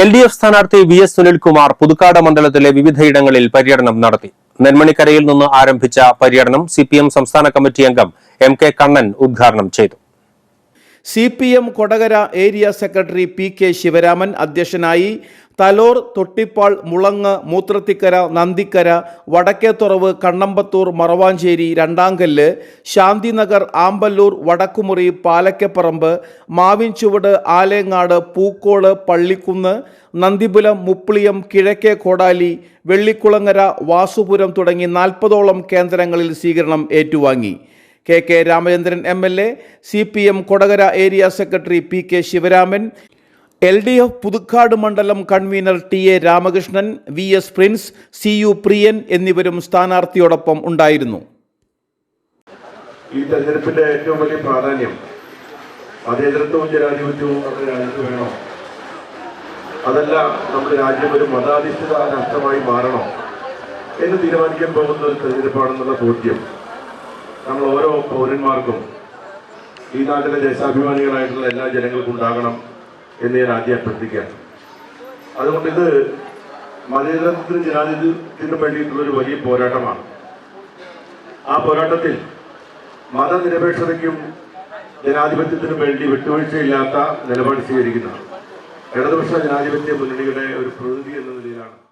L D F സ്ഥാനാർത്ഥി V S Sunilkumar Puthukkad മണ്ഡലത്തിലെ വിവിധയിടങ്ങളിൽ പര്യടനം നടത്തി. നെന്മണിക്കരയിൽ നിന്ന് ആരംഭിച്ച പര്യടനം സി പി എം സംസ്ഥാന കമ്മിറ്റി അംഗം എം കെ കണ്ണൻ ഉദ്ഘാടനം ചെയ്തു. C P M Kodakara area secretary P K Sivaraman അധ്യക്ഷനായി തലോർ തൊട്ടിപ്പാൾ മുളങ്ങ് മൂത്രത്തിക്കര നന്ദിക്കര വടക്കേത്തുറവ് കണ്ണമ്പത്തൂർ മറവാഞ്ചേരി രണ്ടാങ്കല്ല് ശാന്തിനഗർ ആമ്പല്ലൂർ വടക്കുമുറി പാലക്കപ്പറമ്പ് മാവിൻചുവട് ആലേങ്ങാട് പൂക്കോട് പള്ളിക്കുന്ന് നന്ദിപുലം മുപ്പിളിയം കിഴക്കേ കോടാലി വെള്ളിക്കുളങ്ങര വാസുപുരം തുടങ്ങി നാൽപ്പതോളം കേന്ദ്രങ്ങളിൽ സ്വീകരണം ഏറ്റുവാങ്ങി. K K Ramachandran M L A C P M Kodakara area secretary P K Sivaraman L D F Puthukkad മണ്ഡലം convenor T A Ramakrishnan V S Prince C U Priyan എന്നിവരും സ്ഥാനാർത്ഥിയോടൊപ്പം ഉണ്ടായിരുന്നു. ഈ തെരഞ്ഞെടുപ്പിന്റെ ഏറ്റവും വലിയ പ്രാധാന്യം മതേതരത്വവും ജനാധിപത്യവും നമ്മുടെ രാജ്യത്ത് വേണോ? അതല്ല നമ്മുടെ രാജ്യം ഒരു മതാധിഷ്ഠിത രാഷ്ട്രമായി മാറണോ? എന്ന് തീരുമാനിക്കാൻ പോകുന്ന ഒരു തെരഞ്ഞെടുപ്പാണെന്നുള്ള ബോധ്യം നമ്മൾ ഓരോ പൗരന്മാർക്കും ഈ നാട്ടിലെ ദേശാഭിമാനികളായിട്ടുള്ള എല്ലാ ജനങ്ങൾക്കും ഉണ്ടാകണം. എന്ന് ഞാൻ ആദ്യം അഭ്യർത്ഥിക്കാം അതുകൊണ്ട് ഇത് മതേതരത്വത്തിനും ജനാധിപത്യത്തിനും വേണ്ടിയിട്ടുള്ള ഒരു വലിയ പോരാട്ടമാണ്. ആ പോരാട്ടത്തിൽ മതനിരപേക്ഷതയ്ക്കും ജനാധിപത്യത്തിനും വേണ്ടി വിട്ടുവീഴ്ചയില്ലാത്ത നിലപാട് സ്വീകരിക്കുന്ന ഇടതുപക്ഷ ജനാധിപത്യ മുന്നണിയുടെ ഒരു പ്രതിനിധി എന്ന നിലയിലാണ്